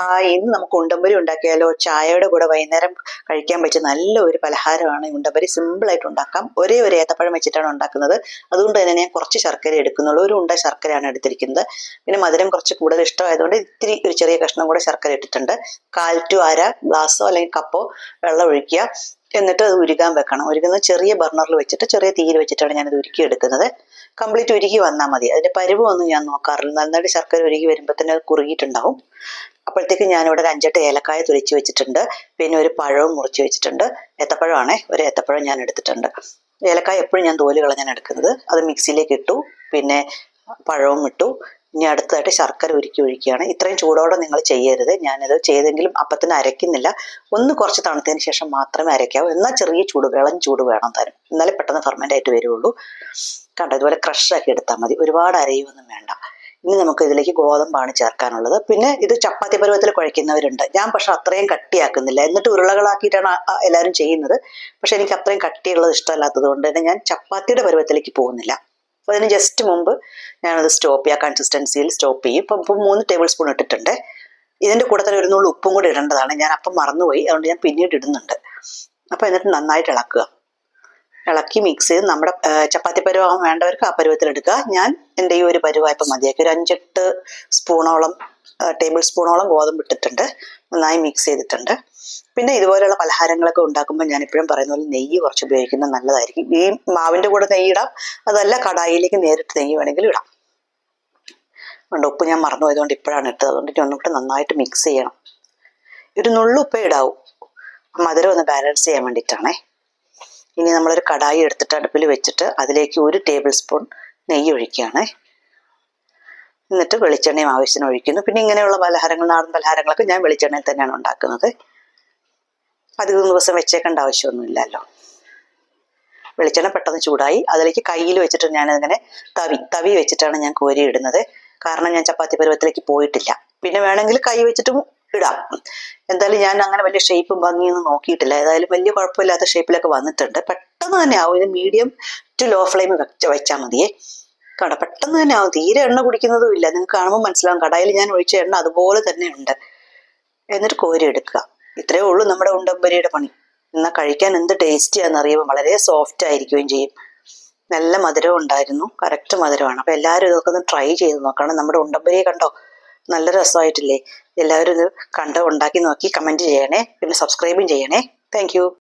Hi ഇന്ന് നമുക്ക് ഉണ്ടമ്പരി ഉണ്ടാക്കിയാലോ? ചായയുടെ കൂടെ വൈകുന്നേരം കഴിക്കാൻ പറ്റിയ നല്ല ഒരു പലഹാരമാണ് ഈ ഉണ്ടമ്പരി. സിമ്പിളായിട്ട് ഉണ്ടാക്കാം. ഒരേ ഒരു ഏത്തപ്പഴം വെച്ചിട്ടാണ് ഉണ്ടാക്കുന്നത്. അതുകൊണ്ട് തന്നെ ഞാൻ കുറച്ച് ശർക്കര എടുക്കുന്നുള്ളൂ. ഒരു ഉണ്ട ശർക്കരയാണ് എടുത്തിരിക്കുന്നത്. പിന്നെ മധുരം കുറച്ച് കൂടുതൽ ഇഷ്ടമായതുകൊണ്ട് ഇത്തിരി ഒരു ചെറിയ കഷ്ണം കൂടെ ശർക്കര ഇട്ടിട്ടുണ്ട്. കാൽ ടു അര ഗ്ലാസ്സോ അല്ലെങ്കിൽ കപ്പോ വെള്ളം ഒഴിക്കുക. എന്നിട്ട് അത് ഉരുകാൻ വെക്കണം. ഉരുകുന്നത് ചെറിയ ബർണറിൽ വെച്ചിട്ട് ചെറിയ തീയിൽ വെച്ചിട്ടാണ് ഞാനത് ഉരുക്കി എടുക്കുന്നത്. കംപ്ലീറ്റ് ഉരുകി വന്നാൽ മതി. അതിന്റെ പരുവമൊന്നും ഞാൻ നോക്കാറില്ല. നന്നായിട്ട് ശർക്കര ഉരുകി വരുമ്പോൾ തന്നെ അത് കുറുകിയിട്ടുണ്ടാവും. അപ്പോഴത്തേക്ക് ഞാനിവിടെ ഒരു അഞ്ചെട്ട് ഏലക്കായ തുരിച്ച് വെച്ചിട്ടുണ്ട്. പിന്നെ ഒരു പഴവും മുറിച്ച് വെച്ചിട്ടുണ്ട്. ഏത്തപ്പഴമാണേ ഒരു ഏത്തപ്പഴം ഞാൻ എടുത്തിട്ടുണ്ട്. ഏലക്കായ എപ്പോഴും ഞാൻ തോൽ കളഞ്ഞാണ് എടുക്കുന്നത്. അത് മിക്സിയിലേക്ക് ഇട്ടു. പിന്നെ പഴവും ഇട്ടു. ഇനി അടുത്തതായിട്ട് ശർക്കര ഉരുക്കി ഒഴിക്കുകയാണ്. ഇത്രയും ചൂടോടെ നിങ്ങൾ ചെയ്യരുത്. ഞാനത് ചെയ്തെങ്കിലും അപ്പത്തിന് അരയ്ക്കുന്നില്ല. ഒന്ന് കുറച്ച് തണുത്തതിന് ശേഷം മാത്രമേ അരയ്ക്കാവൂ. എന്നാൽ ചെറിയ ചൂട് ഇളം ചൂട് വേണം തരും എന്നാലേ പെട്ടെന്ന് ഫെർമെന്റ് ആയിട്ട് വരുള്ളൂ. കണ്ടോ? ഇതുപോലെ ക്രഷാക്കി എടുത്താൽ മതി. ഒരുപാട് അരയൊന്നും വേണ്ട. ഇനി നമുക്ക് ഇതിലേക്ക് ഗോതമ്പാണ് ചേർക്കാനുള്ളത്. പിന്നെ ഇത് ചപ്പാത്തി പരുവത്തിൽ കുഴയ്ക്കുന്നവരുണ്ട്. ഞാൻ പക്ഷെ അത്രയും കട്ടിയാക്കുന്നില്ല. എന്നിട്ട് ഉരുളകളാക്കിയിട്ടാണ് എല്ലാവരും ചെയ്യുന്നത്. പക്ഷെ എനിക്ക് അത്രയും കട്ടിയുള്ളത് ഇഷ്ടമല്ലാത്തത് കൊണ്ട് തന്നെ ഞാൻ ചപ്പാത്തിയുടെ പരുവത്തിലേക്ക് പോകുന്നില്ല. അപ്പോൾ അതിന് ജസ്റ്റ് മുമ്പ് ഞാനത് സ്റ്റോപ്പ് ചെയ്യുക കൺസിസ്റ്റൻസിയിൽ സ്റ്റോപ്പ് ചെയ്യും. ഇപ്പം ഇപ്പം മൂന്ന് ടേബിൾ സ്പൂൺ ഇട്ടിട്ടുണ്ട്. ഇതിന്റെ കൂടെ തന്നെ ഒരു നുള്ളു ഉപ്പും കൂടി ഇടേണ്ടതാണ്. ഞാൻ അപ്പം മറന്നുപോയി. അതുകൊണ്ട് ഞാൻ പിന്നീട് ഇടുന്നുണ്ട്. അപ്പോൾ എന്നിട്ട് നന്നായിട്ട് ഇളക്കുക. ഇളക്കി മിക്സ് ചെയ്ത് നമ്മുടെ ചപ്പാത്തി പരുവം വേണ്ടവർക്ക് ആ പരുവത്തിൽ എടുക്കുക. ഞാൻ എന്റെ ഈ ഒരു പരുവായപ്പം മതിയാക്കി. ഒരു അഞ്ചെട്ട് സ്പൂണോളം ടേബിൾ സ്പൂണോളം ഗോതമ്പ് ഇട്ടിട്ടുണ്ട്. നന്നായി മിക്സ് ചെയ്തിട്ടുണ്ട്. പിന്നെ ഇതുപോലെയുള്ള പലഹാരങ്ങളൊക്കെ ഉണ്ടാക്കുമ്പോൾ ഞാൻ എപ്പോഴും പറയുന്ന പോലെ നെയ്യ് കുറച്ച് ഉപയോഗിക്കുന്നത് നല്ലതായിരിക്കും. ഈ മാവിന്റെ കൂടെ നെയ്യ് ഇടാം. അതല്ല കടായിലേക്ക് നേരിട്ട് നെയ്യ് വേണമെങ്കിലും ഇടാം. അതുകൊണ്ട് ഉപ്പ് ഞാൻ മറന്നു പോയതുകൊണ്ട് ഇപ്പോഴാണ് ഇട്ടത്. അതുകൊണ്ട് ഇനി ഒന്നുകൂടെ നന്നായിട്ട് മിക്സ് ചെയ്യണം. ഒരു നുള്ളുപ്പേ ഇടാവൂ. മധുരം ഒന്ന് ബാലൻസ് ചെയ്യാൻ വേണ്ടിയിട്ടാണേ. ഇനി നമ്മളൊരു കടായി എടുത്തിട്ട് അടുപ്പിൽ വെച്ചിട്ട് അതിലേക്ക് ഒരു ടേബിൾ സ്പൂൺ നെയ്യ് ഒഴിക്കുകയാണ്. എന്നിട്ട് വെളിച്ചെണ്ണയും ആവശ്യത്തിന് ഒഴിക്കുന്നു. പിന്നെ ഇങ്ങനെയുള്ള പലഹാരങ്ങൾ നാടൻ പലഹാരങ്ങളൊക്കെ ഞാൻ വെളിച്ചെണ്ണയിൽ തന്നെയാണ് ഉണ്ടാക്കുന്നത്. അധികം ദിവസം വെച്ചേക്കേണ്ട ആവശ്യമൊന്നുമില്ലല്ലോ. വെളിച്ചെണ്ണ പെട്ടെന്ന് ചൂടായി. അതിലേക്ക് കയ്യിൽ വെച്ചിട്ട് ഞാനതിങ്ങനെ തവി തവി വെച്ചിട്ടാണ് ഞാൻ കോരി ഇടുന്നത് കാരണം ഞാൻ ചപ്പാത്തി പരുവത്തിലേക്ക് പോയിട്ടില്ല. പിന്നെ വേണമെങ്കിൽ കൈ വെച്ചിട്ടും ഇടാം. എന്തായാലും ഞാൻ അങ്ങനെ വലിയ ഷേപ്പും ഭംഗിയൊന്നും നോക്കിയിട്ടില്ല. ഏതായാലും വലിയ കുഴപ്പമില്ലാത്ത ഷേപ്പിലൊക്കെ വന്നിട്ടുണ്ട്. പെട്ടെന്ന് തന്നെ ആവും. ഇത് മീഡിയം ടു ലോ ഫ്ലെയിം വെച്ച വെച്ചാൽ മതിയേ. കട പെട്ടെന്ന് തന്നെ ആവും. തീരെ എണ്ണ കുടിക്കുന്നതും ഇല്ല. നിങ്ങൾക്ക് കാണുമ്പോൾ മനസ്സിലാവും. കടയിൽ ഞാൻ ഒഴിച്ച എണ്ണ അതുപോലെ തന്നെ ഉണ്ട്. എന്നിട്ട് കോരി എടുക്കുക. ഇത്രയേ ഉള്ളൂ നമ്മുടെ ഉണ്ടമ്പരിയുടെ പണി. എന്നാൽ കഴിക്കാൻ എന്ത് ടേസ്റ്റിയാണെന്ന് അറിയുമ്പോൾ വളരെ സോഫ്റ്റ് ആയിരിക്കുകയും ചെയ്യും. നല്ല മധുരം ഉണ്ടായിരുന്നു. കറക്റ്റ് മധുരമാണ്. അപ്പോൾ എല്ലാവരും ഇതൊക്കെ ഒന്ന് ട്രൈ ചെയ്ത് നോക്കണം. നമ്മുടെ ഉണ്ടമ്പരിയെ കണ്ടോ? നല്ല രസമായിട്ടില്ലേ? എല്ലാവരും ഇത് കണ്ട് ഉണ്ടാക്കി നോക്കി കമന്റ് ചെയ്യണേ. പിന്നെ സബ്സ്ക്രൈബും ചെയ്യണേ. താങ്ക്